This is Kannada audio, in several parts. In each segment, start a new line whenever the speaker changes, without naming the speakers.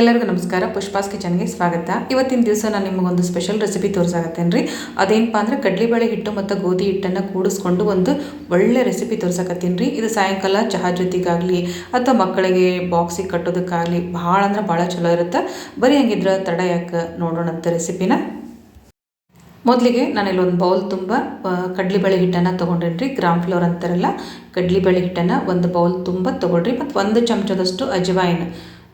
ಎಲ್ಲರಿಗೂ ನಮಸ್ಕಾರ. ಪುಷ್ಪಾಸ್ ಕಿಚನ್ಗೆ ಸ್ವಾಗತ. ಇವತ್ತಿನ ದಿವಸ ನಾನು ನಿಮಗೊಂದು ಸ್ಪೆಷಲ್ ರೆಸಿಪಿ ತೋರ್ಸಾಕತ್ತೇನೆ ರೀ ಅದೇನಪ್ಪ ಅಂದ್ರೆ ಕಡಲೆಬೇಳೆ ಹಿಟ್ಟು ಮತ್ತು ಗೋಧಿ ಹಿಟ್ಟನ್ನು ಕೂಡಿಸ್ಕೊಂಡು ಒಂದು ಒಳ್ಳೆ ರೆಸಿಪಿ ತೋರ್ಸಾಕತ್ತೀನಿ ರೀ ಇದು ಸಾಯಂಕಾಲ ಚಹಾ ಜೊತೆಗಾಗಲಿ ಅಥವಾ ಮಕ್ಕಳಿಗೆ ಬಾಕ್ಸಿಗೆ ಕಟ್ಟೋದಕ್ಕಾಗಲಿ ಭಾಳ ಅಂದ್ರೆ ಭಾಳ ಚಲೋ ಇರುತ್ತೆ. ಬರೀ ಹಂಗಿದ್ರೆ ತಡ ಯಾಕೆ ನೋಡೋಣಂತ ರೆಸಿಪಿನ ಮೊದಲಿಗೆ ನಾನಿಲ್ಲಿ ಒಂದು ಬೌಲ್ ತುಂಬ ಕಡಲೆಬೇಳೆ ಹಿಟ್ಟನ್ನು ತೊಗೊಂಡ್ರೇನಿ ರೀ ಗ್ರಾಮ್ ಫ್ಲೋರ್ ಅಂತಾರಲ್ಲ, ಕಡಲೆಬೇಳೆ ಹಿಟ್ಟನ್ನು ಒಂದು ಬೌಲ್ ತುಂಬ ತೊಗೊಳ್ರಿ. ಮತ್ತು ಒಂದು ಚಮಚದಷ್ಟು ಅಜವಾಯಿನ್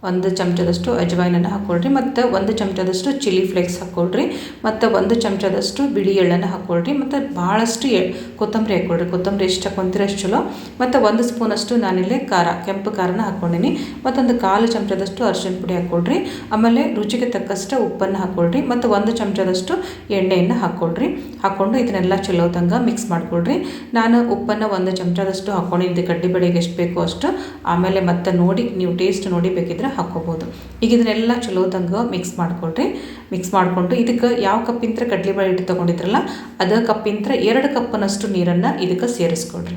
ಒಂದು ಚಮಚದಷ್ಟು ಅಜವಾಯಿನನ್ನು ಹಾಕ್ಕೊಳ್ರಿ, ಮತ್ತು ಒಂದು ಚಮಚದಷ್ಟು ಚಿಲ್ಲಿ ಫ್ಲೇಕ್ಸ್ ಹಾಕ್ಕೊಳ್ರಿ, ಮತ್ತು ಒಂದು ಚಮಚದಷ್ಟು ಬಿಳಿ ಎಳ್ಳನ್ನು ಹಾಕ್ಕೊಳ್ರಿ, ಮತ್ತು ಭಾಳಷ್ಟು ಎ, ಕೊತ್ತಂಬರಿ ಹಾಕ್ಕೊಳ್ರಿ. ಕೊತ್ತಂಬರಿ ಎಷ್ಟು ಹಾಕ್ಕೊಂತೀರ ಅಷ್ಟು ಚಲೋ. ಮತ್ತು ಒಂದು ಸ್ಪೂನಷ್ಟು ನಾನಿಲ್ಲಿ ಖಾರ, ಕೆಂಪು ಖಾರನ ಹಾಕ್ಕೊಂಡಿನಿ. ಮತ್ತೊಂದು ಕಾಲು ಚಮಚದಷ್ಟು ಅರಿಶಿನ ಪುಡಿ ಹಾಕ್ಕೊಳ್ರಿ. ಆಮೇಲೆ ರುಚಿಗೆ ತಕ್ಕಷ್ಟು ಉಪ್ಪನ್ನು ಹಾಕ್ಕೊಳ್ರಿ, ಮತ್ತು ಒಂದು ಚಮಚದಷ್ಟು ಎಣ್ಣೆಯನ್ನು ಹಾಕ್ಕೊಳ್ರಿ. ಹಾಕ್ಕೊಂಡು ಇದನ್ನೆಲ್ಲ ಚಲೋದಂಗ ಮಿಕ್ಸ್ ಮಾಡ್ಕೊಳ್ರಿ. ನಾನು ಉಪ್ಪನ್ನು ಒಂದು ಚಮಚದಷ್ಟು ಹಾಕ್ಕೊಂಡಿದ್ದೆ ಕಡ್ಡಿ ಬೆಳೆಗೆ ಎಷ್ಟು ಬೇಕೋ ಅಷ್ಟು. ಆಮೇಲೆ ಮತ್ತೆ ನೋಡಿ, ನೀವು ಟೇಸ್ಟ್ ನೋಡಿ ಬೇಕಿದ್ರೆ ಹಾಕ್ಕೋಬೋದು. ಈಗ ಇದನ್ನೆಲ್ಲ ಚಲೋದಂಗ ಮಿಕ್ಸ್ ಮಾಡ್ಕೊಳ್ರಿ. ಮಿಕ್ಸ್ ಮಾಡಿಕೊಂಡು ಇದಕ್ಕೆ ಯಾವ ಕಪ್ಪಿಂತ್ರ ಕಡಲೆಬೇಳೆ ಹಿಟ್ಟು ತೊಗೊಂಡಿದ್ರಲ್ಲ, ಅದ ಕಪ್ಪಿಂತ್ರ ಎರಡು ಕಪ್ಪನಷ್ಟು ನೀರನ್ನು ಇದಕ್ಕೆ ಸೇರಿಸ್ಕೊಳ್ರಿ.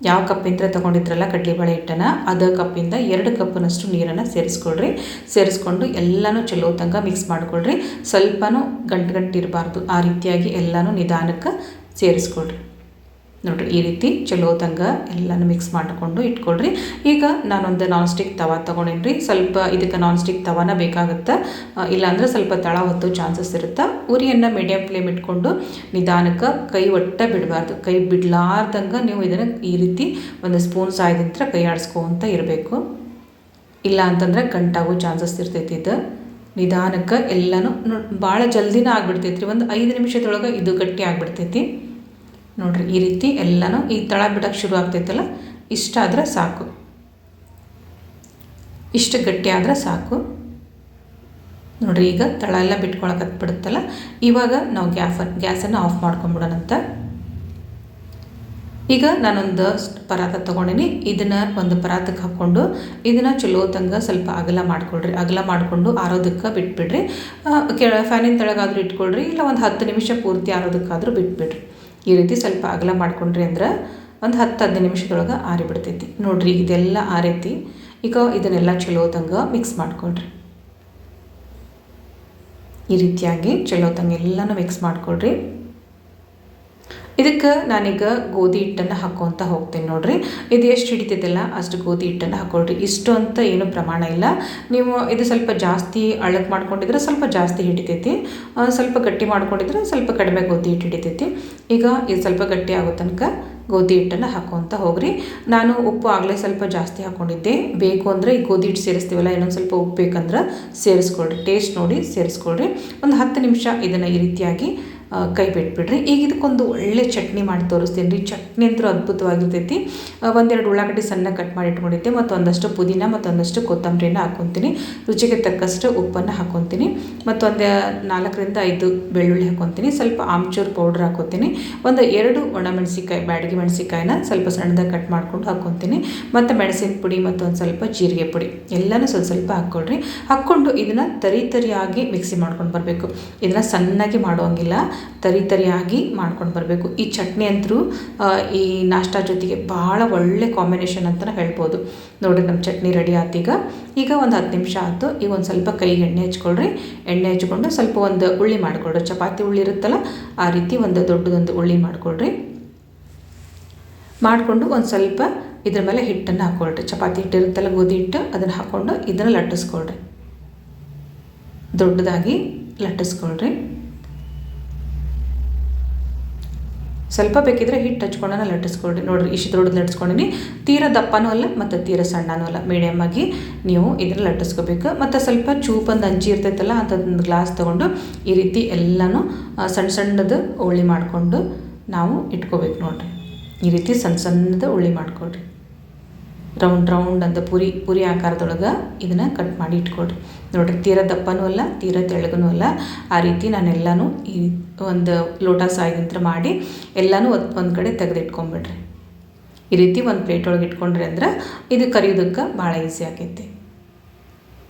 ಯಾವ ಕಪ್ಪಿಂತ್ರ ತೊಗೊಂಡಿದ್ರಲ್ಲ ಕಡಲೆಬೇಳೆ ಹಿಟ್ಟನ್ನು, ಅದ ಕಪ್ಪಿಂದ ಎರಡು ಕಪ್ಪಿನಷ್ಟು ನೀರನ್ನು ಸೇರಿಸ್ಕೊಳ್ರಿ. ಸೇರಿಸ್ಕೊಂಡು ಎಲ್ಲನೂ ಚಲೋ ತಂಗ ಮಿಕ್ಸ್ ಮಾಡ್ಕೊಳ್ರಿ. ಸ್ವಲ್ಪನೂ ಗಂಟು ಗಂಟು ಇರಬಾರ್ದು ಆ ರೀತಿಯಾಗಿ ಎಲ್ಲನೂ ನಿಧಾನಕ್ಕೆ ಸೇರಿಸ್ಕೊಳ್ರಿ. ನೋಡಿರಿ, ಈ ರೀತಿ ಚಲೋ ತಂಗ ಎಲ್ಲನೂ ಮಿಕ್ಸ್ ಮಾಡಿಕೊಂಡು ಇಟ್ಕೊಳ್ರಿ. ಈಗ ನಾನೊಂದು ನಾನ್ ಸ್ಟಿಕ್ ತವಾ ತೊಗೊಂಡೇನಿ ರೀ ಸ್ವಲ್ಪ ಇದಕ್ಕೆ ನಾನ್ ಸ್ಟಿಕ್ ತವಾನ ಬೇಕಾಗುತ್ತೆ. ಇಲ್ಲಾಂದ್ರೆ ಸ್ವಲ್ಪ ತಳ ಹೊತ್ತು ಚಾನ್ಸಸ್ ಇರುತ್ತೆ. ಉರಿಯನ್ನು ಮೀಡಿಯಮ್ ಫ್ಲೇಮ್ ಇಟ್ಕೊಂಡು ನಿಧಾನಕ್ಕೆ ಕೈ ಒಟ್ಟ ಬಿಡಬಾರ್ದು. ಕೈ ಬಿಡ್ಲಾರ್ದಂಗ ನೀವು ಇದನ್ನು ಈ ರೀತಿ ಒಂದು ಸ್ಪೂನ್ ಸಾಯದಿಂತ್ರ ಕೈ ಆಡಿಸ್ಕೊಂತ ಇರಬೇಕು. ಇಲ್ಲ ಅಂತಂದ್ರೆ ಗಂಟಾಗೋ ಚಾನ್ಸಸ್ ಇರ್ತೈತಿ ಇದು. ನಿಧಾನಕ್ಕೆ ಎಲ್ಲನೂ ಭಾಳ ಜಲ್ದಿನ ಆಗಿಬಿಡ್ತೈತಿ ರೀ ಒಂದು ಐದು ನಿಮಿಷದೊಳಗೆ ಇದು ಗಟ್ಟಿ ಆಗಿಬಿಡ್ತೈತಿ. ನೋಡಿರಿ, ಈ ರೀತಿ ಎಲ್ಲನೂ ಈ ತಳ ಬಿಡೋಕ್ಕೆ ಶುರು ಆಗ್ತೈತಲ್ಲ ಇಷ್ಟಾದರೆ ಸಾಕು. ಇಷ್ಟು ಗಟ್ಟಿ ಆದರೆ ಸಾಕು. ನೋಡಿರಿ, ಈಗ ತಳ ಎಲ್ಲ ಬಿಟ್ಕೊಳಕ್ಕೆ ಬಿಡುತ್ತಲ್ಲ, ಇವಾಗ ನಾವು ಗ್ಯಾಫ ಗ್ಯಾಸನ್ನು ಆಫ್ ಮಾಡ್ಕೊಂಬಿಡೋಣಂತ ಈಗ ನಾನೊಂದು ಪರಾತ ತೊಗೊಂಡಿನಿ. ಇದನ್ನು ಒಂದು ಪರಾತಕ್ಕೆ ಹಾಕ್ಕೊಂಡು, ಇದನ್ನು ಚಲೋ ತಂಗ ಸ್ವಲ್ಪ ಅಗಲ ಮಾಡ್ಕೊಳ್ರಿ. ಅಗಲ ಮಾಡಿಕೊಂಡು ಆರೋದಕ್ಕೆ ಬಿಟ್ಬಿಡ್ರಿ. ಕೆ ಫ್ಯಾನಿನ ತಳಗಾದರೂ ಇಟ್ಕೊಳ್ರಿ, ಇಲ್ಲ ಒಂದು ಹತ್ತು ನಿಮಿಷ ಪೂರ್ತಿ ಆರೋದಕ್ಕಾದರೂ ಬಿಟ್ಬಿಡ್ರಿ. ಈ ರೀತಿ ಸ್ವಲ್ಪ ಅಗಲ ಮಾಡ್ಕೊಂಡ್ರಿ ಅಂದ್ರೆ ಒಂದು ಹತ್ತು ಹದಿನೈದು ನಿಮಿಷದೊಳಗೆ ಆರಿಬಿಡ್ತೈತಿ ನೋಡ್ರಿ ಇದೆಲ್ಲ ಆರೈತಿ. ಈಗ ಇದನ್ನೆಲ್ಲ ಚಲೋದಂಗೆ ಮಿಕ್ಸ್ ಮಾಡ್ಕೊಳ್ರಿ ಈ ರೀತಿಯಾಗಿ ಚಲೋದಂಗೆ ಎಲ್ಲನೂ ಮಿಕ್ಸ್ ಮಾಡ್ಕೊಳ್ರಿ. ಇದಕ್ಕೆ ನಾನೀಗ ಗೋಧಿ ಹಿಟ್ಟನ್ನು ಹಾಕೋಂತ ಹೋಗ್ತೀನಿ ನೋಡಿರಿ. ಇದು ಎಷ್ಟು ಹಿಡಿತೈತಲ್ಲ, ಅಷ್ಟು ಗೋಧಿ ಹಿಟ್ಟನ್ನು ಹಾಕೊಳ್ರಿ. ಇಷ್ಟು ಅಂತ ಏನು ಪ್ರಮಾಣ ಇಲ್ಲ. ನೀವು ಇದು ಸ್ವಲ್ಪ ಜಾಸ್ತಿ ಅಳಕ್ ಮಾಡ್ಕೊಂಡಿದ್ರೆ ಸ್ವಲ್ಪ ಜಾಸ್ತಿ ಹಿಡಿತೈತಿ. ಸ್ವಲ್ಪ ಗಟ್ಟಿ ಮಾಡ್ಕೊಂಡಿದ್ರೆ ಸ್ವಲ್ಪ ಕಡಿಮೆ ಗೋಧಿ ಹಿಟ್ಟು ಹಿಡಿತೈತಿ. ಈಗ ಇದು ಸ್ವಲ್ಪ ಗಟ್ಟಿ ಆಗೋ ತನಕ ಗೋಧಿ ಹಿಟ್ಟನ್ನು ಹಾಕೋಂತ ಹೋಗ್ರಿ. ನಾನು ಉಪ್ಪು ಆಗಲೇ ಸ್ವಲ್ಪ ಜಾಸ್ತಿ ಹಾಕ್ಕೊಂಡಿದ್ದೆ ಬೇಕು ಅಂದರೆ ಈ ಗೋಧಿ ಹಿಟ್ಟು ಸೇರಿಸ್ತೀವಲ್ಲ, ಇನ್ನೊಂದು ಸ್ವಲ್ಪ ಉಪ್ಪು ಬೇಕಂದ್ರೆ ಸೇರಿಸ್ಕೊಳ್ರಿ. ಟೇಸ್ಟ್ ನೋಡಿ ಸೇರಿಸ್ಕೊಳ್ರಿ. ಒಂದು ಹತ್ತು ನಿಮಿಷ ಇದನ್ನು ಈ ರೀತಿಯಾಗಿ ಕೈ ಬಿಟ್ಬಿಡ್ರಿ. ಈಗ ಇದಕ್ಕೊಂದು ಒಳ್ಳೆ ಚಟ್ನಿ ಮಾಡಿ ತೋರಿಸ್ತೀನಿ ರೀ. ಚಟ್ನಿ ಅಂತೂ ಅದ್ಭುತವಾಗಿರ್ತೈತಿ. ಒಂದೆರಡು ಉಳ್ಳಾಗಡ್ಡಿ ಸಣ್ಣ ಕಟ್ ಮಾಡಿ ಇಟ್ಕೊಂಡಿದ್ದೆ. ಮತ್ತು ಒಂದಷ್ಟು ಪುದೀನ ಮತ್ತು ಒಂದಷ್ಟು ಕೊತ್ತಂಬರಿನ ಹಾಕ್ಕೊತೀನಿ ರುಚಿಗೆ ತಕ್ಕಷ್ಟು ಉಪ್ಪನ್ನು ಹಾಕ್ಕೊತೀನಿ ಒಂದು ನಾಲ್ಕರಿಂದ ಐದು ಬೆಳ್ಳುಳ್ಳಿ ಹಾಕ್ಕೊತೀನಿ ಸ್ವಲ್ಪ ಆಮ್ಚೂರು ಪೌಡ್ರ್ ಹಾಕ್ಕೊತೀನಿ ಒಂದು ಎರಡು ಒಣಮೆಣಸಿಕಾಯಿ ಬ್ಯಾಡಗಿ ಮೆಣಸಿಕಾಯಿನ ಸ್ವಲ್ಪ ಸಣ್ಣದಾಗಿ ಕಟ್ ಮಾಡಿಕೊಂಡು ಹಾಕ್ಕೊತೀನಿ ಮತ್ತು ಮೆಣಸಿನ ಪುಡಿ ಮತ್ತು ಒಂದು ಸ್ವಲ್ಪ ಜೀರಿಗೆ ಪುಡಿ. ಎಲ್ಲನೂ ಸ್ವಲ್ಪ ಸ್ವಲ್ಪ ಹಾಕ್ಕೊಳ್ರಿ ಹಾಕ್ಕೊಂಡು ಇದನ್ನು ತರಿ ತರಿಯಾಗಿ ಮಿಕ್ಸಿ ಮಾಡ್ಕೊಂಡು ಬರಬೇಕು. ಇದನ್ನು ಸಣ್ಣಗೆ ಮಾಡೋಂಗಿಲ್ಲ. ತರಿ ತರಿಯಾಗಿ ಮಾಡ್ಕೊಂಡು ಬರಬೇಕು. ಈ ಚಟ್ನಿ ಅಂತೂ ಈ ನಾಷ್ಟಾ ಜೊತೆಗೆ ಭಾಳ ಒಳ್ಳೆ ಕಾಂಬಿನೇಷನ್ ಅಂತ ಹೇಳ್ಬೋದು. ನೋಡಿರಿ ನಮ್ಮ ಚಟ್ನಿ ರೆಡಿ ಆಯ್ತು ಈಗ ಈಗ ಒಂದು ಹತ್ತು ನಿಮಿಷ ಆಯಿತು ಈಗ ಒಂದು ಸ್ವಲ್ಪ ಕೈಗೆ ಎಣ್ಣೆ ಹಚ್ಕೊಳ್ರಿ. ಎಣ್ಣೆ ಹಚ್ಕೊಂಡು ಸ್ವಲ್ಪ ಒಂದು ಉಳ್ಳಿ ಮಾಡಿಕೊಡ್ರಿ ಚಪಾತಿ ಉಳ್ಳಿ ಇರುತ್ತಲ್ಲ, ಆ ರೀತಿ ಒಂದು ದೊಡ್ಡದೊಂದು ಉಳ್ಳಿ ಮಾಡಿಕೊಡ್ರಿ ಮಾಡಿಕೊಂಡು ಒಂದು ಸ್ವಲ್ಪ ಇದ್ರ ಮೇಲೆ ಹಿಟ್ಟನ್ನು ಹಾಕ್ಕೊಳ್ರಿ ಚಪಾತಿ ಹಿಟ್ಟು ಇರುತ್ತಲ್ಲ, ಗೋಧಿ ಹಿಟ್ಟು, ಅದನ್ನು ಹಾಕ್ಕೊಂಡು ಇದನ್ನು ಲಟ್ಟಿಸ್ಕೊಳ್ರಿ. ದೊಡ್ಡದಾಗಿ ಲಟ್ಟಿಸ್ಕೊಳ್ರಿ. ಸ್ವಲ್ಪ ಬೇಕಿದ್ರೆ ಹಿಟ್ಟು ಹಚ್ಕೊಂಡು ನಾನು ಲಟ್ಟಿಸ್ಕೊಡಿ ನೋಡಿರಿ ಇಷ್ಟು ದೊಡ್ಡದು ಲಟ್ಟಿಸ್ಕೊಂಡಿನಿ ತೀರ ದಪ್ಪನೂ ಅಲ್ಲ, ಮತ್ತು ತೀರ ಸಣ್ಣನೂ ಅಲ್ಲ. ಮೀಡಿಯಮ್ ಆಗಿ ನೀವು ಇದನ್ನು ಲಟ್ಟಿಸ್ಕೋಬೇಕು. ಮತ್ತು ಸ್ವಲ್ಪ ಚೂಪಂದು ಅಂಚಿ ಇರ್ತೈತಲ್ಲ ಅಂಥದ್ದೊಂದು ಗ್ಲಾಸ್ ತೊಗೊಂಡು ಈ ರೀತಿ ಎಲ್ಲನೂ ಸಣ್ಣ ಸಣ್ಣದು ಉಳ್ಳಿ ಮಾಡಿಕೊಂಡು ನಾವು ಇಟ್ಕೋಬೇಕು ನೋಡಿರಿ. ಈ ರೀತಿ ಸಣ್ಣ ಸಣ್ಣದು ಉಳ್ಳಿ ಮಾಡ್ಕೊಳ್ರಿ. ರೌಂಡ್ ರೌಂಡ್ ಅಂತ ಪುರಿ ಪುರಿ ಆಕಾರದೊಳಗೆ ಇದನ್ನು ಕಟ್ ಮಾಡಿ ಇಟ್ಕೊಳ್ರಿ. ನೋಡಿರಿ ತೀರ ದಪ್ಪನೂ ಅಲ್ಲ ತೀರ ತೆಳ್ಳಗೂ ಅಲ್ಲ. ಆ ರೀತಿ ನಾನೆಲ್ಲನೂ ಈ ಒಂದು ಲೋಟ ಸಾಯಿದಂತ್ರ ಮಾಡಿ ಎಲ್ಲನೂ ಒಂದು ಕಡೆ ತೆಗೆದಿಟ್ಕೊಂಬಿಡ್ರಿ. ಈ ರೀತಿ ಒಂದು ಪ್ಲೇಟ್ ಒಳಗೆ ಇಟ್ಕೊಂಡ್ರಿ ಅಂದ್ರೆ ಇದು ಕರಿಯೋದಕ್ಕೆ ಭಾಳ ಈಸಿ ಆಗೈತಿ.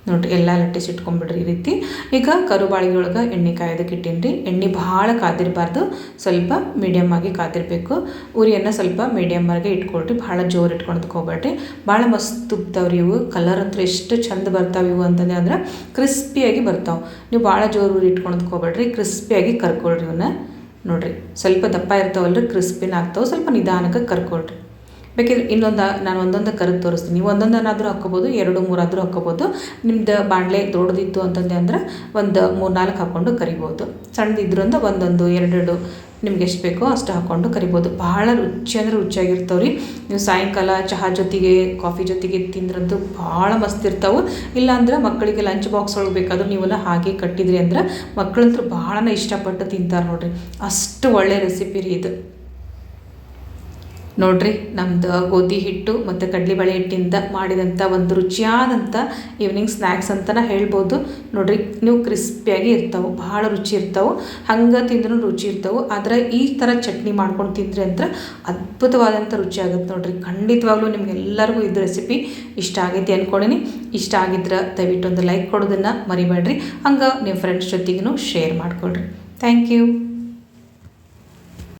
ನೋಡ್ರಿ, ಎಲ್ಲ ಲಟ್ಟಿಸಿಟ್ಕೊಂಡ್ಬಿಡ್ರಿ ಈ ರೀತಿ. ಈಗ ಕರುಬಾಳಿಗೆ ಒಳಗೆ ಎಣ್ಣೆ ಕಾಯೋದಕ್ಕೆ ಇಟ್ಟೀನಿ ಎಣ್ಣೆ ಭಾಳ ಕಾದಿರಬಾರ್ದು, ಸ್ವಲ್ಪ ಮೀಡಿಯಮ್ ಆಗಿ ಕಾದಿರಬೇಕು. ಉರಿಯನ್ನು ಸ್ವಲ್ಪ ಮೀಡಿಯಮ್ ಆಗಿ ಇಟ್ಕೊಳ್ರಿ, ಭಾಳ ಜೋರು ಇಟ್ಕೊಳೋದಕ್ಕೆ ಹೋಗ್ಬೇಡ್ರಿ ಭಾಳ ಮಸ್ತ್ ಉಪ್ತಾವ್ರಿ ಇವು. ಕಲರ್ ಅಂತೂ ಎಷ್ಟು ಚಂದ ಬರ್ತಾವೆ ಇವು ಅಂತಂದ್ರೆ ಅಂದ್ರೆ ಕ್ರಿಸ್ಪಿಯಾಗಿ ಬರ್ತಾವೆ. ನೀವು ಭಾಳ ಜೋರು ಉರಿ ಇಟ್ಕೊಳೋದಕ್ಕೆ ಹೋಗ್ಬೇಡ್ರಿ ಕ್ರಿಸ್ಪಿಯಾಗಿ ಕರ್ಕೊಳ್ರಿ ಇವನ್ನ ನೋಡಿರಿ, ಸ್ವಲ್ಪ ದಪ್ಪ ಇರ್ತಾವಲ್ರಿ ಕ್ರಿಸ್ಪಿನ ಆಗ್ತಾವೆ, ಸ್ವಲ್ಪ ನಿಧಾನಕ್ಕೆ ಕರ್ಕೊಳ್ರಿ. ಬೇಕಿದ್ರೆ ಇನ್ನೊಂದು ನಾನು ಒಂದೊಂದು ಕರೆದು ತೋರಿಸ್ತೀನಿ. ನೀವು ಒಂದೊಂದನ್ನಾದರೂ ಹಾಕ್ಕೋಬೋದು, ಎರಡು ಮೂರಾದರೂ ಹಾಕ್ಕೋಬೋದು. ನಿಮ್ದು ಬಾಣಲೆ ದೊಡ್ಡದಿತ್ತು ಅಂತಂದೆ ಅಂದ್ರೆ ಒಂದು ಮೂರು ನಾಲ್ಕು ಹಾಕ್ಕೊಂಡು ಕರಿಬೋದು. ಸಣ್ಣದಿದ್ರು ಅಂದ್ರೆ ಒಂದೊಂದು, ಎರಡೆರಡು ನಿಮ್ಗೆ ಎಷ್ಟು ಬೇಕೋ ಅಷ್ಟು ಹಾಕ್ಕೊಂಡು ಕರಿಬೋದು. ಭಾಳ ರುಚಿ ಅಂದರೆ ರುಚಿಯಾಗಿರ್ತಾವೆ ರೀ ನೀವು ಸಾಯಂಕಾಲ ಚಹಾ ಜೊತೆಗೆ, ಕಾಫಿ ಜೊತೆಗೆ ತಿಂದ್ರಂತೂ ಭಾಳ ಮಸ್ತ್ ಇರ್ತಾವೆ. ಇಲ್ಲಾಂದ್ರೆ ಮಕ್ಕಳಿಗೆ ಲಂಚ್ ಬಾಕ್ಸ್ ಒಳಗೆ ಬೇಕಾದ್ರೂ ನೀವೆಲ್ಲ ಹಾಗೆ ಕಟ್ಟಿದ್ರಿ ಅಂದ್ರೆ ಮಕ್ಕಳಂತೂ ಭಾಳನ ಇಷ್ಟಪಟ್ಟು ತಿಂತಾರೆ ನೋಡಿರಿ. ಅಷ್ಟು ಒಳ್ಳೆ ರೆಸಿಪಿ ರೀ ಇದು. ನೋಡ್ರಿ, ನಮ್ದು ಗೋಧಿ ಹಿಟ್ಟು ಮತ್ತು ಕಡಲೆಬೇಳೆ ಹಿಟ್ಟಿಂದ ಮಾಡಿದಂಥ ಒಂದು ರುಚಿಯಾದಂಥ ಈವ್ನಿಂಗ್ ಸ್ನ್ಯಾಕ್ಸ್ ಅಂತಲೇ ಹೇಳ್ಬೋದು. ನೋಡ್ರಿ, ನೀವು ಕ್ರಿಸ್ಪಿಯಾಗಿ ಇರ್ತಾವೆ, ಭಾಳ ರುಚಿ ಇರ್ತಾವೆ, ಹಂಗೆ ತಿಂದ್ರೂ ರುಚಿ ಇರ್ತಾವೆ, ಆದರೆ ಈ ಥರ ಚಟ್ನಿ ಮಾಡ್ಕೊಂಡು ತಿಂದರೆ ಅಂದ್ರೆ ಅದ್ಭುತವಾದಂಥ ರುಚಿ ಆಗುತ್ತೆ ನೋಡ್ರಿ. ಖಂಡಿತವಾಗ್ಲೂ ನಿಮ್ಗೆಲ್ಲರಿಗೂ ಇದು ರೆಸಿಪಿ ಇಷ್ಟ ಆಗೈತಿ ಅಂದ್ಕೊಂಡಿನಿ ಇಷ್ಟ ಆಗಿದ್ರೆ ದಯವಿಟ್ಟು ಒಂದು ಲೈಕ್ ಕೊಡೋದನ್ನು ಮರಿಬೇಡ್ರಿ. ಹಂಗೆ ನಿಮ್ಮ ಫ್ರೆಂಡ್ಸ್ ಜೊತೆಗೂ ಶೇರ್ ಮಾಡ್ಕೊಳ್ರಿ. Thank you